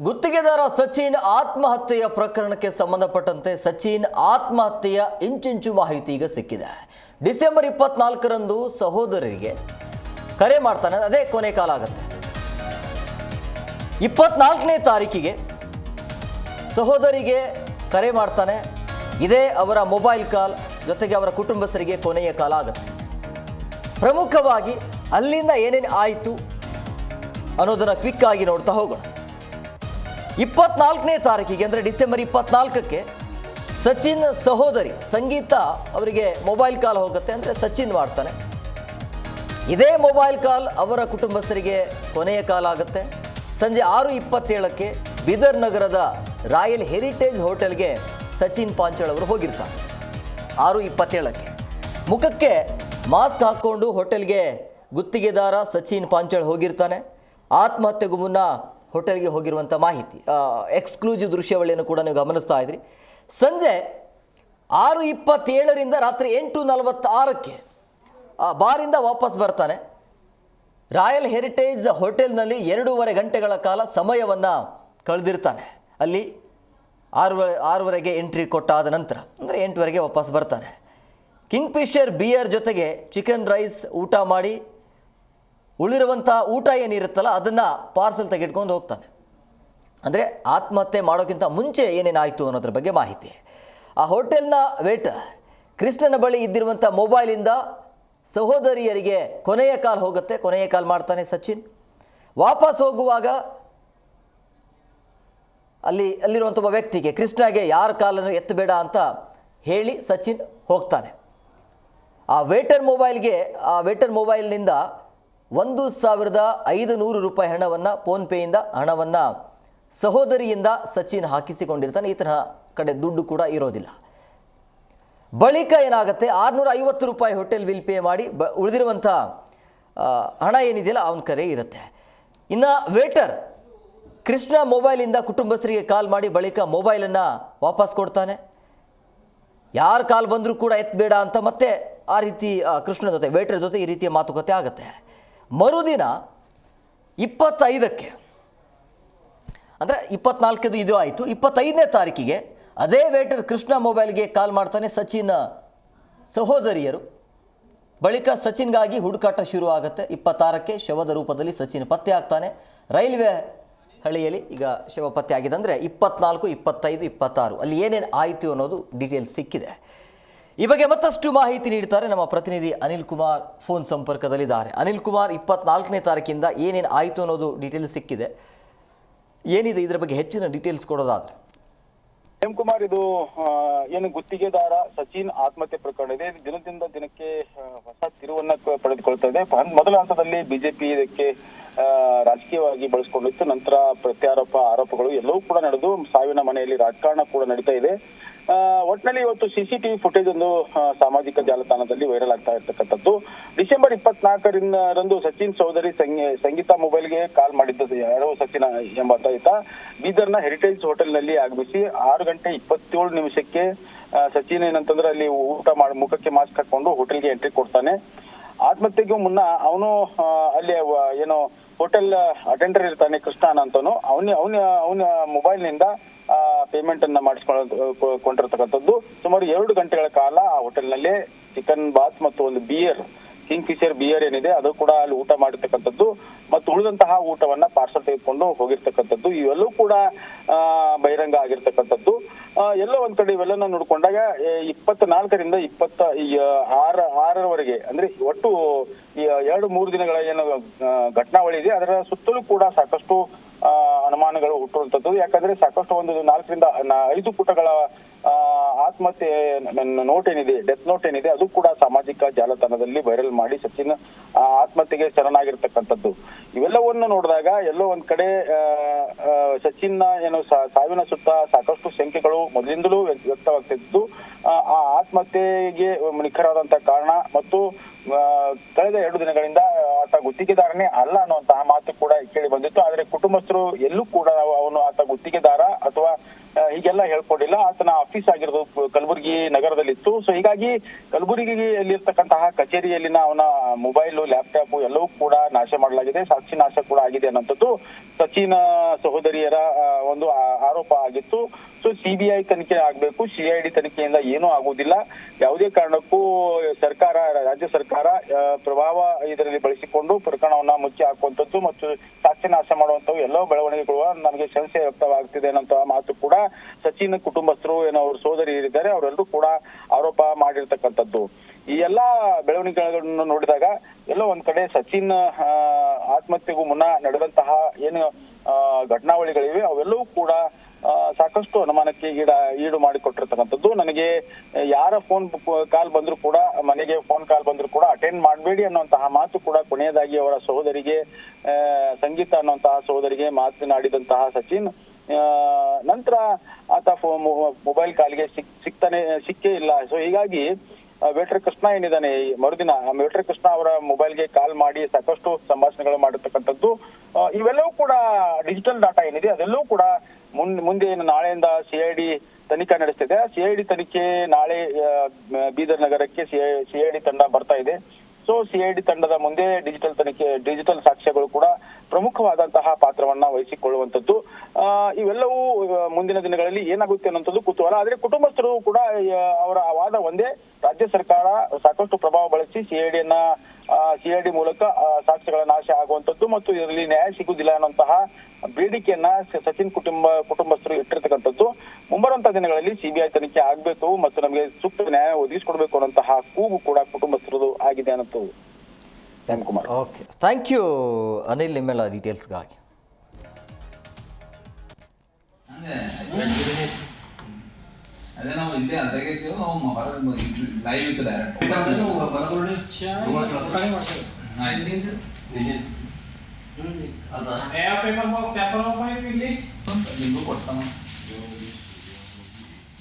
ಗುತ್ತಿಗೆದಾರ ಸಚಿನ್ ಆತ್ಮಹತ್ಯೆಯ ಪ್ರಕರಣಕ್ಕೆ ಸಂಬಂಧಪಟ್ಟಂತೆ ಸಚಿನ್ ಆತ್ಮಹತ್ಯೆಯ ಇಂಚಿಂಚು ಮಾಹಿತಿ ಈಗ ಸಿಕ್ಕಿದೆ. ಡಿಸೆಂಬರ್ ಇಪ್ಪತ್ನಾಲ್ಕರಂದು ಸಹೋದರರಿಗೆ ಕರೆ ಮಾಡ್ತಾನೆ, ಅದೇ ಕೊನೆ ಕಾಲ ಆಗುತ್ತೆ. ಇಪ್ಪತ್ನಾಲ್ಕನೇ ತಾರೀಕಿಗೆ ಸಹೋದರಿಗೆ ಕರೆ ಮಾಡ್ತಾನೆ, ಇದೇ ಅವರ ಮೊಬೈಲ್ ಕಾಲ್, ಜೊತೆಗೆ ಅವರ ಕುಟುಂಬಸ್ಥರಿಗೆ ಕೊನೆಯ ಕಾಲ ಆಗುತ್ತೆ. ಪ್ರಮುಖವಾಗಿ ಅಲ್ಲಿಂದ ಏನೇನು ಆಯಿತು ಅನ್ನೋದನ್ನು ಕ್ವಿಕ್ ಆಗಿ ನೋಡ್ತಾ ಹೋಗೋಣ. ಇಪ್ಪತ್ನಾಲ್ಕನೇ ತಾರೀಕಿಗೆ, ಅಂದರೆ ಡಿಸೆಂಬರ್ ಇಪ್ಪತ್ನಾಲ್ಕಕ್ಕೆ ಸಚಿನ್ ಸಹೋದರಿ ಸಂಗೀತ ಅವರಿಗೆ ಮೊಬೈಲ್ ಕಾಲ್ ಹೋಗುತ್ತೆ ಅಂದರೆ ಸಚಿನ್ ಮಾಡ್ತಾನೆ. ಇದೇ ಮೊಬೈಲ್ ಕಾಲ್ ಅವರ ಕುಟುಂಬಸ್ಥರಿಗೆ ಕೊನೆಯ ಕಾಲ್ ಆಗುತ್ತೆ. ಸಂಜೆ ಆರು ಇಪ್ಪತ್ತೇಳಕ್ಕೆ ಬೀದರ್ ನಗರದ ರಾಯಲ್ ಹೆರಿಟೇಜ್ ಹೋಟೆಲ್ಗೆ ಸಚಿನ್ ಪಾಂಚಳ್ ಅವರು ಹೋಗಿರ್ತಾರೆ. ಆರು ಇಪ್ಪತ್ತೇಳಕ್ಕೆ ಮುಖಕ್ಕೆ ಮಾಸ್ಕ್ ಹಾಕ್ಕೊಂಡು ಹೋಟೆಲ್ಗೆ ಗುತ್ತಿಗೆದಾರ ಸಚಿನ್ ಪಾಂಚಳ್ ಹೋಗಿರ್ತಾನೆ. ಆತ್ಮಹತ್ಯೆಗೂ ಮುನ್ನ ಹೋಟೆಲ್ಗೆ ಹೋಗಿರುವಂಥ ಮಾಹಿತಿ ಎಕ್ಸ್ಕ್ಲೂಸಿವ್ ದೃಶ್ಯಾವಳಿಯನ್ನು ಕೂಡ ನೀವು ಗಮನಿಸ್ತಾ ಇದ್ರಿ. ಸಂಜೆ ಆರು ಇಪ್ಪತ್ತೇಳರಿಂದ ರಾತ್ರಿ ಎಂಟು ನಲವತ್ತಾರಕ್ಕೆ ಬಾರಿಂದ ವಾಪಸ್ ಬರ್ತಾನೆ. ರಾಯಲ್ ಹೆರಿಟೇಜ್ ಹೋಟೆಲ್ನಲ್ಲಿ ಎರಡೂವರೆ ಗಂಟೆಗಳ ಕಾಲ ಸಮಯವನ್ನು ಕಳೆದಿರ್ತಾನೆ. ಅಲ್ಲಿ ಆರೂವರೆ, ಆರೂವರೆಗೆ ಎಂಟ್ರಿ ಕೊಟ್ಟಾದ ನಂತರ, ಅಂದರೆ ಎಂಟುವರೆಗೆ ವಾಪಸ್ ಬರ್ತಾನೆ. ಕಿಂಗ್ ಫಿಶರ್ ಬಿಯರ್ ಜೊತೆಗೆ ಚಿಕನ್ ರೈಸ್ ಊಟ ಮಾಡಿ ಉಳಿರುವಂಥ ಊಟ ಏನಿರುತ್ತಲ್ಲ ಅದನ್ನು ಪಾರ್ಸಲ್ ತೆಗೆದುಕೊಂಡು ಹೋಗ್ತಾನೆ. ಅಂದರೆ ಆತ್ಮಹತ್ಯೆ ಮಾಡೋಕ್ಕಿಂತ ಮುಂಚೆ ಏನೇನಾಯಿತು ಅನ್ನೋದ್ರ ಬಗ್ಗೆ ಮಾಹಿತಿ. ಆ ಹೋಟೆಲ್ನ ವೇಟರ್ ಕೃಷ್ಣನ ಬಳಿ ಇದ್ದಿರುವಂಥ ಮೊಬೈಲಿಂದ ಸಹೋದರಿಯರಿಗೆ ಕೊನೆಯ ಕಾಲ್ ಹೋಗುತ್ತೆ. ಕೊನೆಯ ಕಾಲ್ ಮಾಡ್ತಾನೆ ಸಚಿನ್. ವಾಪಸ್ ಹೋಗುವಾಗ ಅಲ್ಲಿ, ಅಲ್ಲಿರುವಂಥ ಒಬ್ಬ ವ್ಯಕ್ತಿಗೆ ಕೃಷ್ಣಗೆ ಯಾರ ಕಾಲನ್ನು ಎತ್ತಬೇಡ ಅಂತ ಹೇಳಿ ಸಚಿನ್ ಹೋಗ್ತಾನೆ. ಆ ವೇಟರ್ ಮೊಬೈಲ್ಗೆ ಆ ವೇಟರ್ ಮೊಬೈಲ್ನಿಂದ ಒಂದು ಸಾವಿರದ ಐದು ನೂರು ರೂಪಾಯಿ ಹಣವನ್ನು ಫೋನ್ಪೇಯಿಂದ ಹಣವನ್ನು ಸಹೋದರಿಯಿಂದ ಸಚಿನ್ ಹಾಕಿಸಿಕೊಂಡಿರ್ತಾನೆ. ಈ ತರಹ ಕಡೆ ದುಡ್ಡು ಕೂಡ ಇರೋದಿಲ್ಲ. ಬಳಿಕ ಏನಾಗುತ್ತೆ? ಆರುನೂರ ಐವತ್ತು ರೂಪಾಯಿ ಹೋಟೆಲ್ ಬಿಲ್ ಪೇ ಮಾಡಿ ಬ ಉಳಿದಿರುವಂಥ ಹಣ ಏನಿದೆಯಲ್ಲ ಅವನ ಕರೆ ಇರುತ್ತೆ. ಇನ್ನು ವೇಟರ್ ಕೃಷ್ಣ ಮೊಬೈಲಿಂದ ಕುಟುಂಬಸ್ಥರಿಗೆ ಕಾಲ್ ಮಾಡಿ ಬಳಿಕ ಮೊಬೈಲನ್ನು ವಾಪಸ್ ಕೊಡ್ತಾನೆ. ಯಾರು ಕಾಲ್ ಬಂದರೂ ಕೂಡ ಎತ್ತಬೇಡ ಅಂತ ಮತ್ತೆ ಆ ರೀತಿ ಕೃಷ್ಣನ ಕೃಷ್ಣ ಜೊತೆ, ವೇಟರ್ ಜೊತೆ ಈ ರೀತಿಯ ಮಾತುಕತೆ ಆಗುತ್ತೆ. ಮರುದಿನ ಇಪ್ಪತ್ತೈದಕ್ಕೆ, ಅಂದರೆ ಇಪ್ಪತ್ನಾಲ್ಕದು ಇದು ಆಯಿತು, ಇಪ್ಪತ್ತೈದನೇ ತಾರೀಕಿಗೆ ಅದೇ ವೇಟರ್ ಕೃಷ್ಣ ಮೊಬೈಲ್ಗೆ ಕಾಲ್ ಮಾಡ್ತಾನೆ ಸಚಿನ್ ಸಹೋದರಿಯರು. ಬಳಿಕ ಸಚಿನ್ಗಾಗಿ ಹುಡುಕಾಟ ಶುರು ಆಗುತ್ತೆ ಇಪ್ಪತ್ತಾರಕ್ಕೆ ಶವದ ರೂಪದಲ್ಲಿ ಸಚಿನ್ ಪತ್ತೆ ಆಗ್ತಾನೆ. ರೈಲ್ವೆ ಹಳಿಯಲ್ಲಿ ಈಗ ಶವ ಪತ್ತೆ ಆಗಿದೆ ಅಂದರೆ ಇಪ್ಪತ್ನಾಲ್ಕು, ಇಪ್ಪತ್ತೈದು, ಇಪ್ಪತ್ತಾರು, ಅಲ್ಲಿ ಏನೇನು ಆಯಿತು ಅನ್ನೋದು ಡೀಟೇಲ್ಸ್ ಸಿಕ್ಕಿದೆ. ಈ ಬಗ್ಗೆ ಮತ್ತಷ್ಟು ಮಾಹಿತಿ ನೀಡ್ತಾರೆ ನಮ್ಮ ಪ್ರತಿನಿಧಿ ಅನಿಲ್ ಕುಮಾರ್ ಫೋನ್ ಸಂಪರ್ಕದಲ್ಲಿದ್ದಾರೆ. ಅನಿಲ್ ಕುಮಾರ್, ಇಪ್ಪತ್ನಾಲ್ಕನೇ ತಾರೀಕಿಂದ ಏನೇನು ಆಯಿತು ಅನ್ನೋದು ಡೀಟೇಲ್ಸ್ ಸಿಕ್ಕಿದೆ. ಏನಿದೆ ಇದರ ಬಗ್ಗೆ ಹೆಚ್ಚಿನ ಡೀಟೇಲ್ಸ್ ಕೊಡೋದಾದ್ರೆ? ಕುಮಾರ್, ಇದು ಏನು ಗುತ್ತಿಗೆದಾರ ಸಚಿನ್ ಆತ್ಮಹತ್ಯೆ ಪ್ರಕರಣ ಇದೆ. ದಿನದಿಂದ ದಿನಕ್ಕೆ ಹೊಸ ತಿರುವನ್ನ ಪಡೆದುಕೊಳ್ತಾ ಇದೆ. ಮೊದಲ ಹಂತದಲ್ಲಿ ಬಿಜೆಪಿ ಇದಕ್ಕೆ ರಾಜಕೀಯವಾಗಿ ಬಳಸಿಕೊಂಡಿತ್ತು. ನಂತರ ಪ್ರತ್ಯಾರೋಪ ಆರೋಪಗಳು ಎಲ್ಲವೂ ಕೂಡ ನಡೆದು, ಸಾವಿನ ಮನೆಯಲ್ಲಿ ರಾಜಕಾರಣ ಕೂಡ ನಡೀತಾ ಇದೆ. ಒಟ್ನಲ್ಲಿ ಇವತ್ತು ಸಿಸಿಟಿವಿ ಫುಟೇಜ್ ಒಂದು ಸಾಮಾಜಿಕ ಜಾಲತಾಣದಲ್ಲಿ ವೈರಲ್ ಆಗ್ತಾ ಇರ್ತಕ್ಕಂಥದ್ದು. ಡಿಸೆಂಬರ್ ಇಪ್ಪತ್ನಾಲ್ಕರಿಂದ ರಂದು ಸಚಿನ್ ಚೌಧರಿ ಸಂಗೀತಾ ಮೊಬೈಲ್ಗೆ ಕಾಲ್ ಮಾಡಿದ್ದು ಯಾರೋ ಸಚಿನ್ ಎಂಬಾತ ಬೀದರ್ನ ಹೆರಿಟೇಜ್ ಹೋಟೆಲ್ನಲ್ಲಿ ಆಗಮಿಸಿ ಆರು ಗಂಟೆ ಇಪ್ಪತ್ತೇಳು ನಿಮಿಷಕ್ಕೆ ಸಚಿನ್ ಏನಂತಂದ್ರೆ ಅಲ್ಲಿ ಊಟ ಮಾಡಿ ಮುಖಕ್ಕೆ ಮಾಸ್ಕ್ ಹಾಕೊಂಡು ಹೋಟೆಲ್ಗೆ ಎಂಟ್ರಿ ಕೊಡ್ತಾನೆ. ಆತ್ಮಹತ್ಯೆಗೂ ಮುನ್ನ ಅವನು ಅಲ್ಲಿ ಏನೋ ಹೋಟೆಲ್ ಅಟೆಂಡರ್ ಇರ್ತಾನೆ ಕೃಷ್ಣ ಅಂತನು. ಅವನ ಅವನ ಅವನ ಮೊಬೈಲ್ನಿಂದ ಪೇಮೆಂಟ್ ಅನ್ನ ಮಾಡಿಸ್ಕೊಳ್ಳೋ, ಕೊಂಡಿರ್ತಕ್ಕಂಥದ್ದು ಸುಮಾರು ಎರಡು ಗಂಟೆಗಳ ಕಾಲ ಆ ಹೋಟೆಲ್ನಲ್ಲೇ ಚಿಕನ್ ಬಾತ್ ಮತ್ತು ಒಂದು ಬಿಯರ್ ಕಿಂಗ್ ಫಿಶರ್ ಬಿಯರ್ ಏನಿದೆ, ಅದು ಕೂಡ ಅಲ್ಲಿ ಊಟ ಮಾಡಿರ್ತಕ್ಕಂಥದ್ದು. ಮತ್ತು ಉಳಿದಂತಹ ಊಟವನ್ನ ಪಾರ್ಸಲ್ ತೆಗೆದುಕೊಂಡು ಹೋಗಿರ್ತಕ್ಕಂಥದ್ದು. ಇವೆಲ್ಲವೂ ಕೂಡ ಬಹಿರಂಗ ಆಗಿರ್ತಕ್ಕಂಥದ್ದು. ಎಲ್ಲೋ ಒಂದ್ ಕಡೆ ಇವೆಲ್ಲ ನೋಡ್ಕೊಂಡಾಗ ಇಪ್ಪತ್ನಾಲ್ಕರಿಂದ ಇಪ್ಪತ್ತ ಆರ, ಆರರವರೆಗೆ, ಅಂದ್ರೆ ಒಟ್ಟು ಎರಡು, ಮೂರು ದಿನಗಳ ಏನು ಘಟನಾವಳಿ ಇದೆ. ಅದರ ಸುತ್ತಲೂ ಕೂಡ ಸಾಕಷ್ಟು ಅನುಮಾನಗಳು ಹುಟ್ಟುವಂಥದ್ದು. ಯಾಕಂದ್ರೆ ಸಾಕಷ್ಟು ಒಂದು ನಾಲ್ಕರಿಂದ ಐದು ಪುಟಗಳ ಆತ್ಮಹತ್ಯೆ ನೋಟ್ ಏನಿದೆ ಡೆತ್ ನೋಟ್ ಏನಿದೆ, ಅದು ಕೂಡ ಸಾಮಾಜಿಕ ಜಾಲತಾಣದಲ್ಲಿ ವೈರಲ್ ಮಾಡಿ ಸಚಿನ್ ಆತ್ಮಹತ್ಯೆಗೆ ಶರಣಾಗಿರ್ತಕ್ಕಂಥದ್ದು. ಇವೆಲ್ಲವನ್ನು ನೋಡಿದಾಗ ಎಲ್ಲೋ ಒಂದ್ ಕಡೆ ಸಚಿನ್ನ ಏನು ಸಾವಿನ ಸುತ್ತ ಸಾಕಷ್ಟು ಸಂಖ್ಯೆಗಳು ಮೊದಲಿಂದಲೂ ವ್ಯಕ್ತ- ವ್ಯಕ್ತವಾಗ್ತಿದ್ದು. ಆ ಆತ್ಮಹತ್ಯೆಗೆ ನಿಖರವಾದಂತಹ ಕಾರಣ ಮತ್ತು ಕಳೆದ ಎರಡು ದಿನಗಳಿಂದ ಆತ ಗುತ್ತಿಗೆದಾರನೇ ಅಲ್ಲ ಅನ್ನುವಂತಹ ಮಾತು ಕೂಡ ಕೇಳಿ ಬಂದಿತ್ತು. ಆದ್ರೆ ಕುಟುಂಬಸ್ಥರು ಎಲ್ಲೂ ಕೂಡ ಅವನು ಆತ ಗುತ್ತಿಗೆದಾರ ಅಥವಾ ಹೀಗೆಲ್ಲ ಹೇಳ್ಕೊಂಡಿಲ್ಲ. ಆತನ ಆಫೀಸ್ ಆಗಿರೋದು ಕಲಬುರಗಿ ನಗರದಲ್ಲಿತ್ತು. ಸೊ ಹೀಗಾಗಿ ಕಲಬುರಗಿಯಲ್ಲಿರ್ತಕ್ಕಂತಹ ಕಚೇರಿಯಲ್ಲಿನ ಅವನ ಮೊಬೈಲು ಲ್ಯಾಪ್ಟಾಪ್ ಎಲ್ಲವೂ ಕೂಡ ನಾಶ ಮಾಡಲಾಗಿದೆ. ಸಾಕ್ಷಿ ನಾಶ ಕೂಡ ಆಗಿದೆ ಅನ್ನೋಂಥದ್ದು ಸಚಿನ್ ಸಹೋದರಿಯರ ಒಂದು ಆರೋಪ ಆಗಿತ್ತು. ಸೊ ಸಿಬಿಐ ತನಿಖೆ ಆಗಬೇಕು. ಸಿಐಡಿ ತನಿಖೆಯಿಂದ ಏನೂ ಆಗುವುದಿಲ್ಲ. ಯಾವುದೇ ಕಾರಣಕ್ಕೂ ಸರ್ಕಾರ, ರಾಜ್ಯ ಸರ್ಕಾರ ಪ್ರಭಾವ ಇದರಲ್ಲಿ ಬಳಸಿಕೊಂಡು ಪ್ರಕರಣವನ್ನ ಮುಚ್ಚಿ ಹಾಕುವಂಥದ್ದು ಮತ್ತು ಸಾಕ್ಷಿ ನಾಶ ಮಾಡುವಂಥವು ಎಲ್ಲೋ ಬೆಳವಣಿಗೆಗಳು ನಮಗೆ ಸಂಶಯ ವ್ಯಕ್ತವಾಗ್ತಿದೆ ಅನ್ನೋ ಮಾತು ಕೂಡ ಸಚಿನ್ ಕುಟುಂಬಸ್ಥರು ಏನೋ ಅವ್ರ ಸೋದರಿ ಇದ್ದಾರೆ, ಅವರೆಲ್ಲರೂ ಕೂಡ ಆರೋಪ ಮಾಡಿರ್ತಕ್ಕಂಥದ್ದು. ಈ ಎಲ್ಲಾ ಬೆಳವಣಿಗೆಗಳನ್ನು ನೋಡಿದಾಗ ಎಲ್ಲೋ ಒಂದ್ ಕಡೆ ಸಚಿನ್ ಆತ್ಮಹತ್ಯೆಗೂ ಮುನ್ನ ನಡೆದಂತಹ ಏನು ಘಟನಾವಳಿಗಳಿವೆ, ಅವೆಲ್ಲವೂ ಕೂಡ ಸಾಕಷ್ಟು ಅನುಮಾನಕ್ಕೆ ಈಡ, ಈಡು ಮಾಡಿಕೊಟ್ಟಿರ್ತಕ್ಕಂಥದ್ದು. ನನಗೆ ಯಾರ ಫೋನ್ ಕಾಲ್ ಬಂದ್ರು ಕೂಡ, ಮನೆಗೆ ಫೋನ್ ಕಾಲ್ ಬಂದ್ರು ಕೂಡ ಅಟೆಂಡ್ ಮಾಡಬೇಡಿ ಅನ್ನುವಂತಹ ಮಾತು ಕೂಡ ಕೊನೆಯದಾಗಿ ಅವರ ಸಹೋದರಿಗೆ ಸಂಗೀತ ಅನ್ನುವಂತಹ ಸಹೋದರಿಗೆ ಮಾತನಾಡಿದಂತಹ ಸಚಿನ್ ನಂತರ ಆತ ಮೊಬೈಲ್ ಕಾಲಿಗೆ ಸಿಕ್ ಸಿಗ್ತಾನೆ ಸಿಕ್ಕೇ ಇಲ್ಲ. ಸೊ ಹೀಗಾಗಿ ವೇಟ್ರ ಕೃಷ್ಣ ಏನಿದ್ದಾನೆ ಮರುದಿನ, ವೇಟ್ರ ಕೃಷ್ಣ ಅವರ ಮೊಬೈಲ್ಗೆ ಕಾಲ್ ಮಾಡಿ ಸಾಕಷ್ಟು ಸಂಭಾಷಣೆಗಳು ಮಾಡಿರ್ತಕ್ಕಂಥದ್ದು. ಇವೆಲ್ಲವೂ ಕೂಡ ಡಿಜಿಟಲ್ ಡಾಟಾ ಏನಿದೆ, ಅದೆಲ್ಲವೂ ಕೂಡ ಮುಂದೆ ಏನು ನಾಳೆಯಿಂದ ಸಿಐಡಿ ತನಿಖೆ ನಡೆಸ್ತಿದೆ. ಸಿಐಡಿ ತನಿಖೆ ನಾಳೆ ಬೀದರ್ ನಗರಕ್ಕೆ ಸಿಐಡಿ ತಂಡ ಬರ್ತಾ ಇದೆ. ಸೊ ಸಿಐಡಿ ತಂಡದ ಮುಂದೆ ಡಿಜಿಟಲ್ ತನಿಖೆ ಡಿಜಿಟಲ್ ಸಾಕ್ಷ್ಯಗಳು ಕೂಡ ಪ್ರಮುಖವಾದಂತಹ ಪಾತ್ರವನ್ನ ವಹಿಸಿಕೊಳ್ಳುವಂತದ್ದು ಇವೆಲ್ಲವೂ ಮುಂದಿನ ದಿನಗಳಲ್ಲಿ ಏನಾಗುತ್ತೆ ಅನ್ನೋಂಥದ್ದು ಕುತೂಹಲ ಆದ್ರೆ ಕುಟುಂಬಸ್ಥರು ಕೂಡ ಅವರ ವಾದ ಒಂದೇ. ರಾಜ್ಯ ಸರ್ಕಾರ ಸಾಕಷ್ಟು ಪ್ರಭಾವ ಬಳಸಿ ಸಿಐಡಿಯನ್ನ ಸಿಐಡಿ ಮೂಲಕ ಸಾಕ್ಷ್ಯಗಳ ನಾಶ ಆಗುವಂತದ್ದು ಮತ್ತು ಇದರಲ್ಲಿ ನ್ಯಾಯ ಸಿಗುವುದಿಲ್ಲ ಅನ್ನುವಂತಹ ಬೇಡಿಕೆಯನ್ನ ಸಚಿನ್ ಕುಟುಂಬ ಕುಟುಂಬಸ್ಥರು ಇಟ್ಟಿರ್ತಕ್ಕಂಥದ್ದು. ಮುಂಬರುವಂತಹ ದಿನಗಳಲ್ಲಿ ಸಿಬಿಐ ತನಿಖೆ ಆಗ್ಬೇಕು ಮತ್ತು ನಮಗೆ ಸೂಕ್ತ ನ್ಯಾಯ ಒದಗಿಸಿಕೊಡ್ಬೇಕು ಅನ್ನುವಂತಹ ಕೂಗು ಕೂಡ ಕುಟುಂಬಸ್ಥರದು ಆಗಿದೆ ಅನ್ನೋದು ಓಕೆ ಥ್ಯಾಂಕ್ ಯು ಅನಿಲ್ ನಿಮ್ಮೆಲ್ಲ ಡೀಟೇಲ್ಸ್ಗಾಗಿ ಹಂಗೆ ಅದೇ ನಾವು ಇಲ್ಲೇ ಅದ್ರಾಗೆ ಇದ್ದೀವಿ ನಾವು ಹೊರಗೆ ಲೈವ್ ಇತ್ತು ಡೈರೆಕ್ಟ್ ಆಯ್ತು ನಿಮಗೂ ಕೊಡ್ತಾನ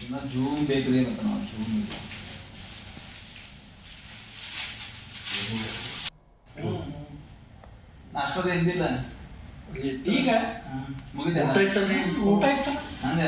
ಇನ್ನ ಜೂಮ್ ಬೇಕ್ರಿ ಅಂತ ನಾವು ಜೂಮ್ ಇಲ್ಲ ನಾಷ್ಟದ ಎಂದಿಲ್ಲ ಈಗ ಮುಗಿದ ಊಟ ಇತ್ತು ಹಂಗೆ